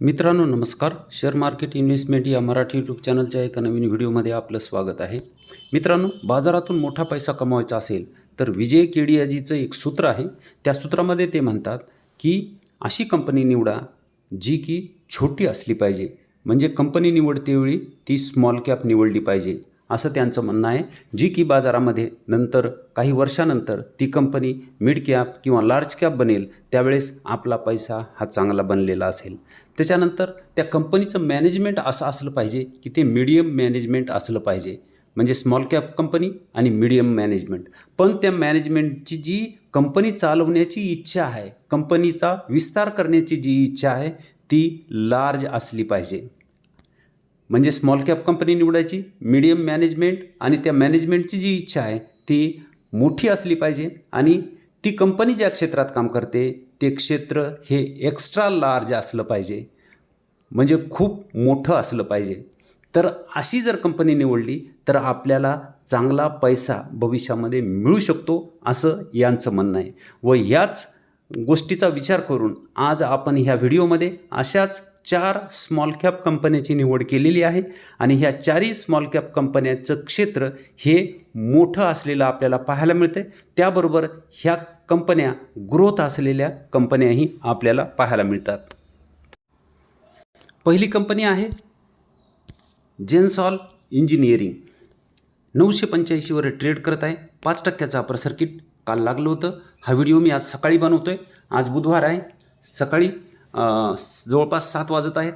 मित्रांनो नमस्कार. Share market investment या मराठी यूट्यूब चॅनलच्या एका नवीन व्हिडिओमध्ये आपलं स्वागत आहे. मित्रांनो बाजारातून मोठा पैसा कमवायचा असेल तर विजय केडियाजीचं एक सूत्र आहे. त्या सूत्रामध्ये ते म्हणतात की अशी कंपनी निवडा जी की छोटी असली पाहिजे. म्हणजे कंपनी निवडतेवेळी ती स्मॉल कॅप निवडली पाहिजे. असं त्यांचं म्हणणं आहे. जी की बाजारामध्ये नंतर काही वर्षानंतर ती कंपनी मिड कॅप किंवा लार्ज कॅप बनेल त्यावेळेस आपला पैसा हा चांगला बनलेला असेल. त्याच्यानंतर त्या कंपनीचं मॅनेजमेंट असं असलं पाहिजे की ते मीडियम मॅनेजमेंट असलं पाहिजे. म्हणजे स्मॉल कॅप कंपनी आणि मीडियम मॅनेजमेंट पण त्या मॅनेजमेंटची जी कंपनी चालवण्याची इच्छा आहे कंपनीचा विस्तार करण्याची जी इच्छा आहे ती लार्ज असली पाहिजे. म्हणजे स्मॉल कॅप कंपनी निवडायची मीडियम मॅनेजमेंट आणि त्या मॅनेजमेंटची जी इच्छा आहे ती मोठी असली पाहिजे आणि ती कंपनी ज्या क्षेत्रात काम करते ते क्षेत्र हे एक्स्ट्रा लार्ज असलं पाहिजे. म्हणजे खूप मोठं असलं पाहिजे. तर अशी जर कंपनी निवडली तर आपल्याला चांगला पैसा भविष्यामध्ये मिळू शकतो असं यांचं म्हणणं आहे. व याच गोष्टीचा विचार करून आज आपण ह्या व्हिडिओमध्ये अशाच चार स्मॉल कॅप कंपन्याची निवड केलेली आहे. आणि ह्या चारही स्मॉल कॅप कंपन्याचं क्षेत्र हे मोठं असलेलं आपल्याला पाहायला मिळतं त्याबरोबर ह्या कंपन्या ग्रोथ असलेल्या कंपन्याही आपल्याला पाहायला मिळतात. पहिली कंपनी आहे जेन्सॉल इंजिनिअरिंग नऊशे पंच्याऐंशीवर ट्रेड करत आहे. पाच टक्क्याचं अपर सर्किट काल लागलं होतं. हा व्हिडिओ मी आज सकाळी बनवतो आहे आज बुधवार आहे. सकाळी जवळपास सात वाजत आहेत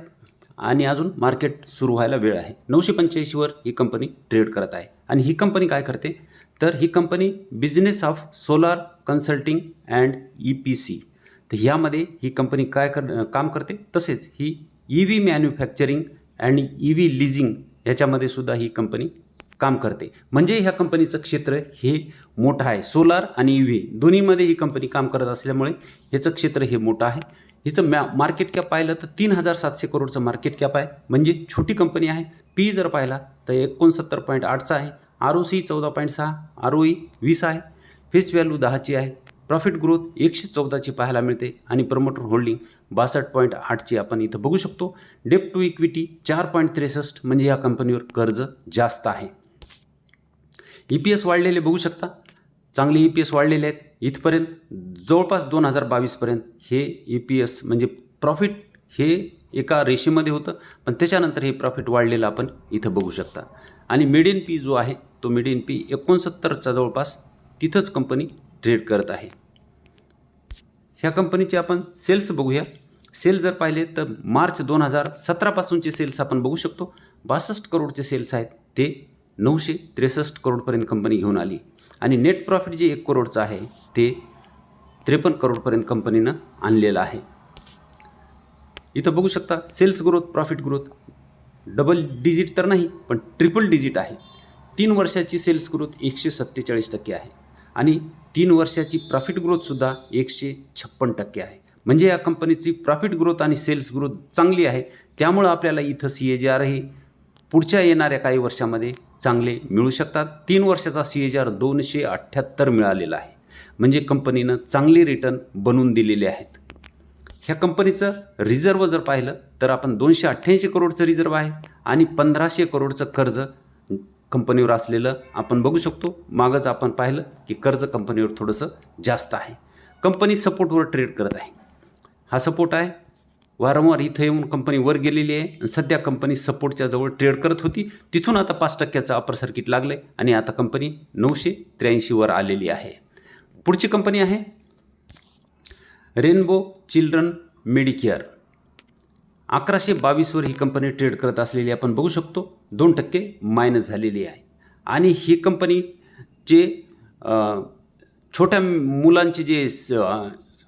आणि अजून मार्केट सुरू व्हायला वेळ आहे. नऊशे पंच्याऐंशीवर ही कंपनी ट्रेड करत आहे. आणि ही कंपनी काय करते? तर ही company business of solar consulting and E P C तर ह्यामध्ये ही कंपनी काय कर काम करते? तसेच ही E V manufacturing and E V leasing ह्याच्यामध्ये सुद्धा ही कंपनी काम करते. म्हणजे ह्या कंपनीचं क्षेत्र हे मोठं आहे. सोलार आणि यू व्ही दोन्हीमध्ये ही कंपनी काम करत असल्यामुळे ह्याचं क्षेत्र हे मोठं आहे. हिचं मॅ मार्केट कॅप पाहिलं तर तीन हजार सातशे करोडचं मार्केट कॅप आहे. म्हणजे छोटी कंपनी आहे. पी जर पाहिला तर एकोणसत्तर पॉईंट आठचा आहे. आर ओ सी चौदा पॉईंट सहा आर ओ ई वीस आहे. फेस व्हॅल्यू दहाची आहे. प्रॉफिट ग्रोथ एकशे चौदाची पाहायला मिळते. आणि प्रमोटर होल्डिंग बासष्ट पॉईंट आठची आपण इथं बघू शकतो. डेप टू इक्विटी चार पॉईंट त्रेसष्ट म्हणजे या कंपनीवर कर्ज जास्त आहे. ई पी एस वाढलेले बघू शकता. चांगले ई पी एस वाढलेले आहेत. इथपर्यंत जवळपास दोन हजार बावीसपर्यंत हे ई पी एस म्हणजे प्रॉफिट हे एका रेषेमध्ये होतं. पण त्याच्यानंतर हे प्रॉफिट वाढलेलं आपण इथं बघू शकता. आणि मिडियन पी जो आहे तो मिडियन पी एकोणसत्तरचा जवळपास तिथंच कंपनी ट्रेड करत आहे. ह्या कंपनीचे आपण सेल्स बघूया. सेल जर पाहिले तर मार्च दोन हजार सतरापासूनचे सेल्स आपण बघू शकतो. बासष्ट करोडचे सेल्स आहेत ते नऊशे त्रेसष्ट करोडपर्यंत कंपनी घेऊन आली. आणि नेट प्रॉफिट जे एक करोडचं आहे ते त्रेपन्न करोडपर्यंत कंपनीनं आणलेलं आहे. इथं बघू शकता sales growth profit growth double digit तर नाही पण ट्रिपल डिजिट आहे. तीन वर्षाची सेल्स ग्रोथ एकशे सत्तेचाळीस टक्के आहे. आणि तीन वर्षाची प्रॉफिट ग्रोथसुद्धा एकशे छप्पन टक्के आहे. म्हणजे या कंपनीची प्रॉफिट ग्रोथ आणि सेल्स ग्रोथ चांगली आहे. त्यामुळं आपल्याला इथं सी ए जी आर हे पुढच्या येणाऱ्या काही वर्षामध्ये चांगले मिळू शकतात. तीन वर्षाचा सी एच आर दोनशे अठ्ठ्याहत्तर मिळालेला आहे. म्हणजे कंपनीनं चांगले रिटर्न बनवून दिलेले आहेत. ह्या कंपनीचं रिझर्व जर पाहिलं तर आपण दोनशे अठ्ठ्याऐंशी करोडचं रिझर्व आहे आणि पंधराशे करोडचं कर्ज कंपनीवर असलेलं आपण बघू शकतो. मागच आपण पाहिलं की कर्ज कंपनीवर थोडंसं जास्त आहे. कंपनी सपोर्टवर ट्रेड करत आहे. हा सपोर्ट आहे. वारंवार इथं येऊन कंपनी वर गेलेली आहे आणि सध्या कंपनी सपोर्टच्या जवळ ट्रेड करत होती. तिथून आता पाच टक्क्याचं अपर सर्किट लागलं आहे आणि आता कंपनी नऊशे त्र्याऐंशीवर आलेली आहे. पुढची कंपनी आहे रेनबो चिल्ड्रन मेडिकेअर अकराशे बावीसवर ही कंपनी ट्रेड करत असलेली आपण बघू शकतो दोन टक्के मायनस झालेली आहे. आणि ही कंपनी जे छोट्या मुलांचे जे स-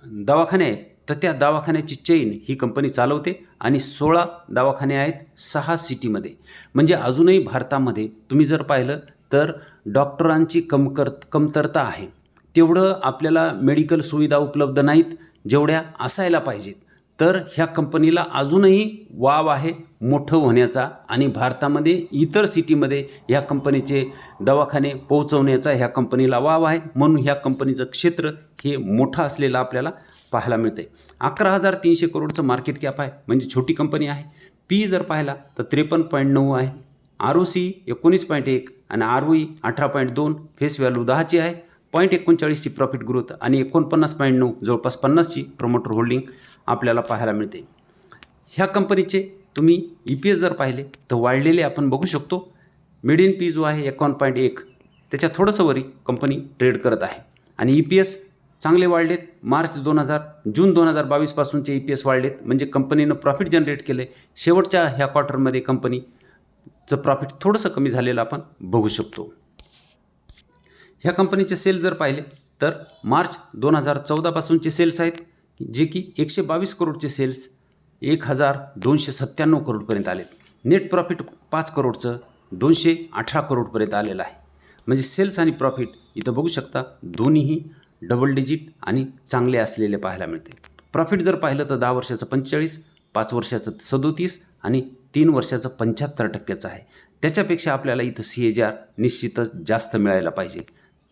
दवाखाने आहेत तर त्या दवाखान्याची चेन ही कंपनी चालवते आणि सोळा दवाखाने आहेत सहा सिटीमध्ये म्हणजे अजूनही भारतामध्ये तुम्ही जर पाहिलं तर डॉक्टरांची कमकर कमतरता आहे. तेवढं आपल्याला मेडिकल सुविधा उपलब्ध नाहीत जेवढ्या असायला पाहिजेत. तर ह्या कंपनीला अजूनही वाव आहे मोठं होण्याचा आणि भारतामध्ये इतर सिटीमध्ये ह्या कंपनीचे दवाखाने पोहोचवण्याचा ह्या कंपनीला वाव आहे. म्हणून ह्या कंपनीचं क्षेत्र हे मोठं असलेलं आपल्याला पाहायला मिळते अकरा हजार तीनशे करोडचं मार्केट कॅप आहे म्हणजे छोटी कंपनी आहे. पी जर पाहिला तर त्रेपन्न पॉईंट नऊ आहे. आर ओ सी एकोणीस पॉईंट एक आणि आर ओ ई अठरा पॉईंट दोन फेस व्हॅल्यू दहाची आहे. पॉईंट एकोणचाळीसची प्रॉफिट ग्रोथ आणि एकोणपन्नास पॉईंट नऊ जवळपास पन्नासची प्रमोटर होल्डिंग आपल्याला पाहायला मिळते. ह्या कंपनीचे तुम्ही ई पी एस जर पाहिले तर वाढलेले आपण बघू शकतो. मिड इन पी जो आहे एकावन्न पॉईंट एक त्याच्या थोडंसं वरी कंपनी ट्रेड करत आहे. आणि ई पी एस चांगले वाढलेत. मार्च दोन हजार जून दोन हजार बावीसपासूनचे ई पी एस वाढलेत. म्हणजे कंपनीनं प्रॉफिट जनरेट केले शेवटच्या ह्या क्वार्टरमध्ये कंपनीचं प्रॉफिट थोडंसं कमी झालेलं आपण बघू शकतो. ह्या कंपनीचे सेल जर पाहिले तर मार्च दोन हजार चौदापासूनचे सेल्स आहेत जे की एकशे बावीस करोडचे सेल्स एक हजार दोनशे सत्त्याण्णव करोडपर्यंत आलेत. नेट प्रॉफिट पाच करोडचं दोनशे अठरा करोडपर्यंत आलेलं आहे. म्हणजे सेल्स आणि प्रॉफिट इथं बघू शकता दोन्हीही डबल डिजिट आणि चांगले असलेले पाहायला मिळते. प्रॉफिट जर पाहिलं तर दहा वर्षाचं पंचेचाळीस पाच वर्षाचं सदोतीस आणि तीन वर्षाचं पंच्याहत्तर टक्क्याचं आहे. त्याच्यापेक्षा आपल्याला इथं सी एच आर निश्चितच जास्त मिळायला पाहिजे.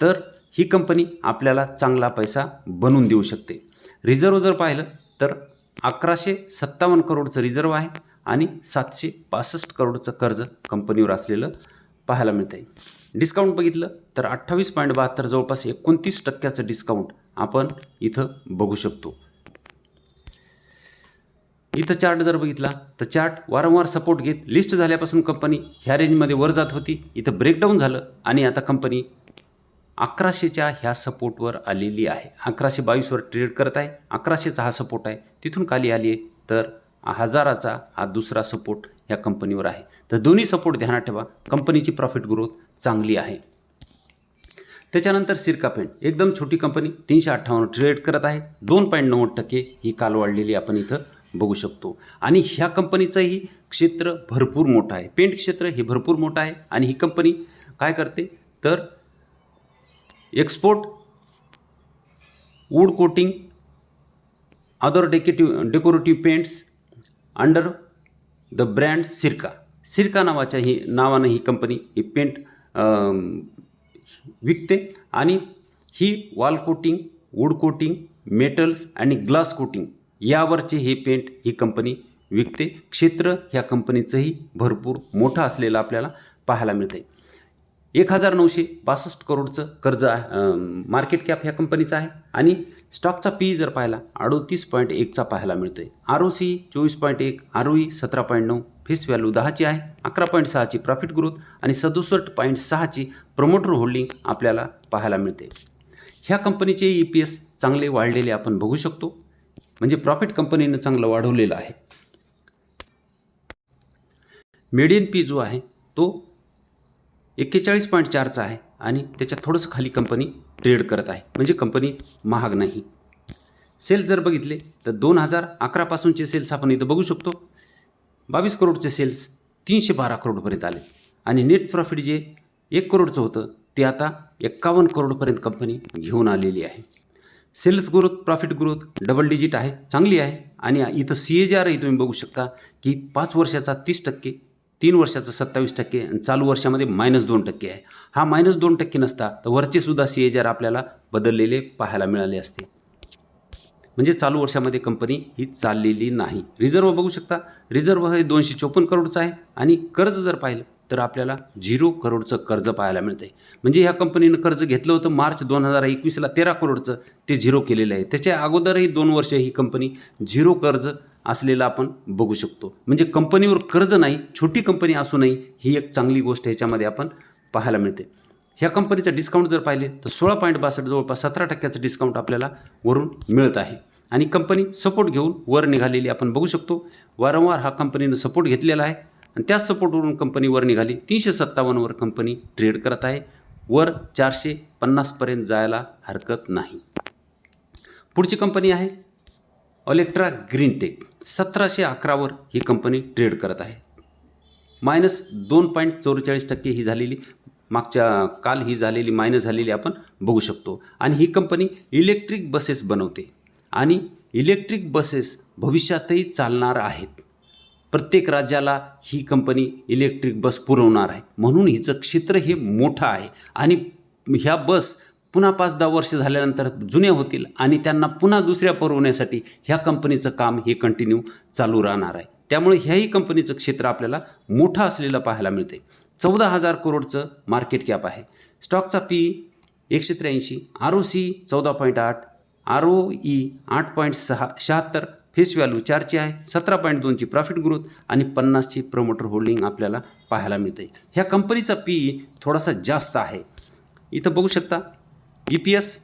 तर ही कंपनी आपल्याला चांगला पैसा बनवून देऊ शकते. रिझर्व जर पाहिलं तर अकराशे सत्तावन्न करोडचं रिझर्व आहे आणि सातशे पासष्ट करोडचं कर्ज कंपनीवर असलेलं पाहायला मिळतं आहे डिस्काउंट बघितलं तर अठ्ठावीस पॉईंट बहात्तर जवळपास एकोणतीस टक्क्याचं डिस्काउंट आपण इथं बघू शकतो. इथं चार्ट जर बघितला तर चार्ट वारंवार सपोर्ट घेत लिस्ट झाल्यापासून कंपनी ह्या रेंजमध्ये वर जात होती. इथं ब्रेकडाऊन झालं आणि आता कंपनी अकराशेच्या ह्या सपोर्टवर आलेली आहे. अकराशे बावीसवर ट्रेड करत आहे. अकराशेचा हा सपोर्ट आहे. तिथून खाली आली आहे तर हजाराचा हा दुसरा सपोर्ट ह्या कंपनीवर आहे. तर दोन्ही सपोर्ट ध्यानात ठेवा. कंपनीची प्रॉफिट ग्रोथ चांगली आहे. त्याच्यानंतर सिरका पेंट एकदम छोटी कंपनी तीनशे अठ्ठावन्न ट्रेड करत आहे. दोन पॉईंट नव्वद टक्के ही काल वाढलेली आपण इथं बघू शकतो. आणि ह्या कंपनीचंही क्षेत्र भरपूर मोठं आहे. पेंट क्षेत्र हे भरपूर मोठं आहे. आणि ही कंपनी काय करते? तर export wood coating other decorative decorative paints under the brand Sirca Sirca नावाच्या ही नावानं ही कंपनी ही पेंट विकते. आणि ही wall coating wood coating metals आणि ग्लास कोटिंग यावरचे हे पेंट ही कंपनी विकते. क्षेत्र ह्या कंपनीचंही भरपूर मोठं असलेलं आपल्याला पाहायला मिळते एक हजार नऊशे बासष्ट करोडचं कर्ज आहे मार्केट कॅप ह्या कंपनीचं आहे. आणि स्टॉकचा पी जर पाहिला अडोतीस पॉईंट एकचा पाहायला मिळतो आहे आर ओ सी चोवीस पॉईंट एक आर ओ ई सतरा पॉईंट नऊ फेस व्हॅल्यू दहाची आहे अकरा पॉईंट सहाची प्रॉफिट ग्रोथ आणि सदुसष्ट पॉईंट सहाची प्रमोटर होल्डिंग आपल्याला पाहायला मिळते. ह्या कंपनीचे ई पी एस चांगले वाढलेले आपण बघू शकतो. म्हणजे प्रॉफिट कंपनीनं चांगलं वाढवलेलं आहे. मेडियन पी जो आहे तो एक्केचाळीस पॉईंट चारचा आहे आणि त्याच्या थोडंसं खाली कंपनी ट्रेड करत आहे. म्हणजे कंपनी महाग नाही. सेल्स जर बघितले तर दोन हजार अकरापासूनचे सेल्स आपण इथं बघू शकतो. बावीस करोडचे सेल्स तीनशे बारा करोडपर्यंत आले. आणि नेट प्रॉफिट जे एक करोडचं होतं ते आता एक्कावन्न करोडपर्यंत कंपनी घेऊन आलेली आहे. Sales growth profit growth double digit आहे चांगली आहे. आणि इथं सी ए जी आरही तुम्ही बघू शकता की पाच वर्षाचा तीस टक्के तीन वर्षाचं सत्तावीस टक्के आणि चालू वर्षामध्ये मायनस दोन टक्के आहे. हा मायनस दोन टक्के नसता तर वरचेसुद्धा सी ए आर आपल्याला बदललेले पाहायला मिळाले असते. म्हणजे चालू वर्षामध्ये कंपनी ही चाललेली नाही. रिझर्व बघू शकता. रिझर्व हे दोनशे चोपन्न करोडचं आहे आणि कर्ज जर पाहिलं तर आपल्याला झिरो करोडचं कर्ज पाहायला मिळतं आहे म्हणजे ह्या कंपनीनं कर्ज घेतलं होतं मार्च दोन हजार एकवीसला तेरा करोडचं ते झिरो केलेलं आहे. त्याच्या अगोदरही दोन वर्ष ही कंपनी झिरो कर्ज असलेलं आपण बघू शकतो. म्हणजे कंपनीवर कर्ज नाही छोटी कंपनी असूनही ही एक चांगली गोष्ट ह्याच्यामध्ये आपण पाहायला मिळते. ह्या कंपनीचं डिस्काउंट जर पाहिले तर सोळा पॉईंट बासष्ट जवळपास सतरा टक्क्याचं डिस्काउंट आपल्याला वरून मिळत आहे. आणि कंपनी सपोर्ट घेऊन वर निघालेली आपण बघू शकतो. वारंवार हा कंपनीनं सपोर्ट घेतलेला आहे. आणि त्याच सपोर्टवरून कंपनी वर निघाली. तीनशे सत्तावन्नवर कंपनी ट्रेड करत आहे. वर चारशे पन्नासपर्यंत जायला हरकत नाही. पुढची कंपनी आहे ऑलेक्ट्रा ग्रीनटेक सतराशे अकरावर ही कंपनी ट्रेड करत आहे. मायनस दोन पॉईंट चौवेचाळीस टक्के ही झालेली मागच्या काल ही झालेली मायनस झालेली आपण बघू शकतो. आणि ही कंपनी इलेक्ट्रिक बसेस बनवते. आणि इलेक्ट्रिक बसेस भविष्यातही चालणार आहेत. प्रत्येक राज्याला ही कंपनी इलेक्ट्रिक बस पुरवणार आहे. म्हणून हिचं क्षेत्र हे मोठं आहे. आणि ह्या बस पुन्हा पाच दहा वर्ष झाल्यानंतर जुन्या होतील आणि त्यांना पुन्हा दुसऱ्या पुरवण्यासाठी ह्या कंपनीचं काम हे कंटिन्यू चालू राहणार आहे. त्यामुळे ह्याही कंपनीचं क्षेत्र आपल्याला मोठं असलेलं पाहायला मिळते चौदा हजार करोडचं मार्केट कॅप आहे. स्टॉकचा पी एकशे त्र्याऐंशी आर ओ सी चौदा पॉईंट आठ आर ओ ई आठ पॉईंट सहा शहात्तर फेस व्हॅल्यू चारची आहे सतरा पॉईंट दोनची प्रॉफिट ग्रोथ आणि पन्नासची प्रमोटर होल्डिंग आपल्याला पाहायला मिळते ह्या कंपनीचा पी थोडासा जास्त आहे. इथं बघू शकता ई पी एस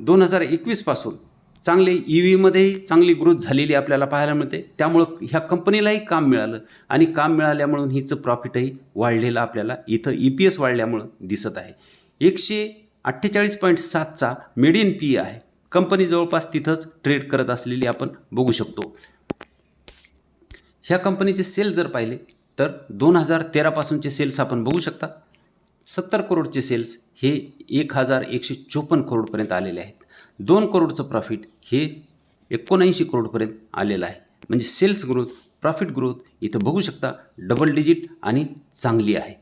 दोन हजार एकवीसपासून चांगले ई व्हीमध्येही चांगली ग्रोथ झालेली आपल्याला पाहायला मिळते. त्यामुळं ह्या कंपनीलाही काम मिळालं आणि काम मिळाल्यामुळं हिचं प्रॉफिटही वाढलेलं आपल्याला इथं ई पी एस वाढल्यामुळं दिसत आहे. एकशे अठ्ठेचाळीस पॉईंट सातचा मेडियन पी आहे. कंपनी जवळपास तिथंच ट्रेड करत असलेली आपण बघू शकतो. ह्या कंपनीचे सेल जर पाहिले तर दोन हजार तेरापासूनचे सेल्स आपण बघू शकता. सत्तर करोडचे सेल्स हे एक हजार एकशे चोपन्न करोडपर्यंत आलेले आहेत. दोन करोडचं प्रॉफिट हे एकोणऐंशी करोडपर्यंत आलेलं आहे. म्हणजे सेल्स ग्रोथ प्रॉफिट ग्रोथ इथं बघू शकता डबल डिजिट आणि चांगली आहे.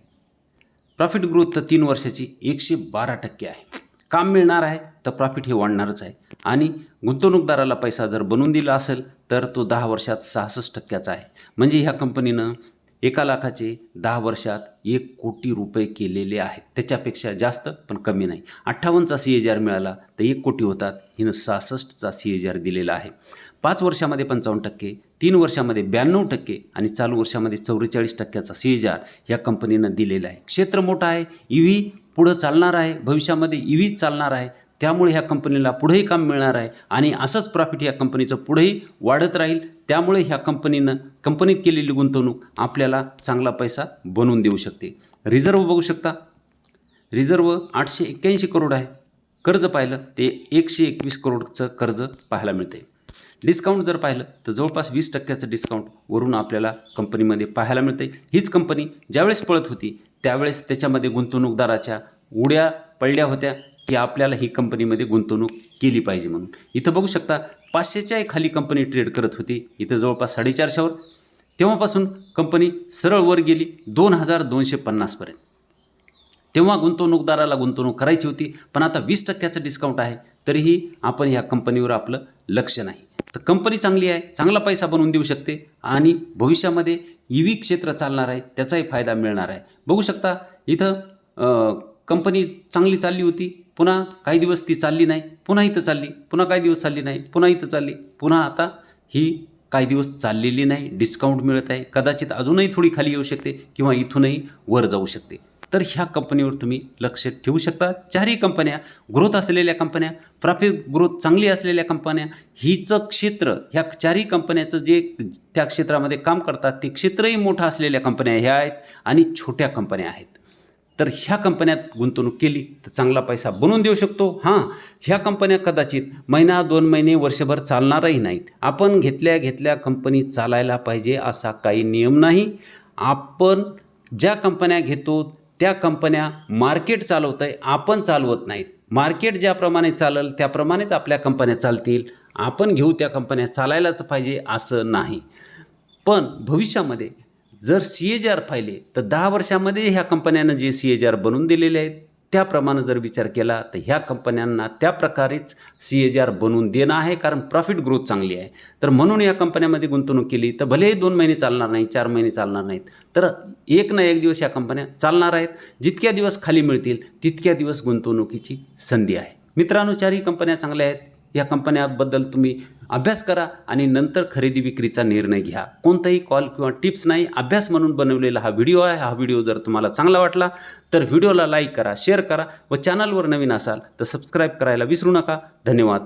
प्रॉफिट ग्रोथ तर तीन वर्षाची एकशे बारा टक्के आहे. काम मिळणार आहे तर प्रॉफिट हे वाढणारच आहे. आणि गुंतवणूकदाराला पैसा जर बनवून दिला असेल तर तो दहा वर्षात सहासष्ट टक्क्याचा आहे. म्हणजे ह्या कंपनीनं एका लाखाचे दहा वर्षात एक कोटी रुपये केलेले आहेत. त्याच्यापेक्षा जास्त पण कमी नाही. अठ्ठावन्नचा सी एच आर मिळाला तर एक कोटी होतात. हिनं सहासष्टचा सी एच आर दिलेला आहे. पाच वर्षामध्ये पंचावन्न टक्के तीन वर्षामध्ये ब्याण्णव टक्के आणि चालू वर्षामध्ये चौवेचाळीस टक्क्याचा सी एच आर या कंपनीनं दिलेला आहे. क्षेत्र मोठं आहे. ई व्ही पुढं चालणार आहे भविष्यामध्ये ई व्ही चालणार आहे त्यामुळे ह्या कंपनीला पुढेही काम मिळणार आहे आणि असंच प्रॉफिट या कंपनीचं पुढेही वाढत राहील. त्यामुळे ह्या कंपनीनं कंपनीत केलेली गुंतवणूक आपल्याला चांगला पैसा बनवून देऊ शकते. रिझर्व बघू शकता. रिझर्व आठशे एक्क्याऐंशी करोड आहे. कर्ज पाहिलं ते एकशे एकवीस करोडचं कर्ज पाहायला मिळते डिस्काउंट जर पाहिलं तर जवळपास वीस टक्क्याचं डिस्काउंट वरून आपल्याला कंपनीमध्ये पाहायला मिळते हीच कंपनी ज्यावेळेस पळत होती त्यावेळेस त्याच्यामध्ये गुंतवणूकदाराच्या उड्या पडल्या होत्या की आपल्याला ही कंपनीमध्ये गुंतवणूक केली पाहिजे म्हणून. इथं बघू शकता पाचशेच्याही खाली कंपनी ट्रेड करत होती इथं जवळपास साडेचारशेवर तेव्हापासून कंपनी सरळ वर गेली दोन हजार दोनशे पन्नासपर्यंत तेव्हा गुंतवणूकदाराला गुंतवणूक करायची होती पण आता वीस टक्क्याचं डिस्काउंट आहे तरीही आपण ह्या कंपनीवर आपलं लक्ष नाही. तर कंपनी चांगली आहे चांगला पैसा बनवून देऊ शकते आणि भविष्यामध्ये ई व्ही क्षेत्र चालणार आहे त्याचाही फायदा मिळणार आहे. बघू शकता इथं कंपनी चांगली चालली होती पुन्हा काही दिवस ती चालली नाही पुन्हा इथं चालली पुन्हा काही दिवस चालली नाही पुन्हा इथं चालली पुन्हा आता ही काही दिवस चाललेली नाही डिस्काउंट मिळत आहे कदाचित अजूनही थोडी खाली येऊ शकते किंवा इथूनही वर जाऊ शकते. तर ह्या कंपनीवर तुम्ही लक्ष ठेवू शकता. चारही कंपन्या ग्रोथ असलेल्या कंपन्या प्रॉफिट ग्रोथ चांगली असलेल्या कंपन्या हिचं क्षेत्र ह्या चारही कंपन्याचं जे त्या क्षेत्रामध्ये काम करतात ते क्षेत्रही मोठं असलेल्या कंपन्या ह्या आहेत आणि छोट्या कंपन्या आहेत. तर ह्या कंपन्यात गुंतवणूक केली तर चांगला पैसा बनवून देऊ शकतो. हां ह्या कंपन्या कदाचित महिना दोन महिने वर्षभर चालणारही नाहीत. आपण घेतल्या घेतल्या कंपनी चालायला पाहिजे असा काही नियम नाही. आपण ज्या कंपन्या घेतो त्या कंपन्या मार्केट चालवत आहे आपण चालवत नाहीत. मार्केट ज्याप्रमाणे चालल त्याप्रमाणेच आपल्या कंपन्या चालतील. आपण घेऊ त्या कंपन्या चालायलाच पाहिजे असं नाही. पण भविष्यामध्ये जर सी एच आर पाहिले तर दहा वर्षामध्ये ह्या कंपन्यांना जे सी एच आर बनवून दिलेले आहेत. त्याप्रमाणे जर विचार केला तर ह्या कंपन्यांना त्या प्रकारेच सी जी आर बनवून देणं आहे कारण प्रॉफिट ग्रोथ चांगली आहे. तर म्हणून या कंपन्यामध्ये गुंतवणूक केली तर भलेही दोन महिने चालणार नाही चार महिने चालणार नाहीत तर एक ना एक दिवस या कंपन्या चालणार आहेत. जितक्या दिवस खाली मिळतील तितक्या दिवस गुंतवणुकीची संधी आहे. मित्रांनो चारही कंपन्या चांगल्या आहेत. या कंपन्याबद्दल तुम्ही अभ्यास करा आणि नंतर खरेदी विक्रीचा निर्णय घ्या. कोणताही कॉल किंवा टिप्स नाही अभ्यास म्हणून बनवलेला हा व्हिडिओ आहे. हा व्हिडिओ जर तुम्हाला चांगला वाटला तर व्हिडिओला लाईक करा शेअर करा व चॅनलवर नवीन असाल तर सबस्क्राईब करायला विसरू नका. धन्यवाद.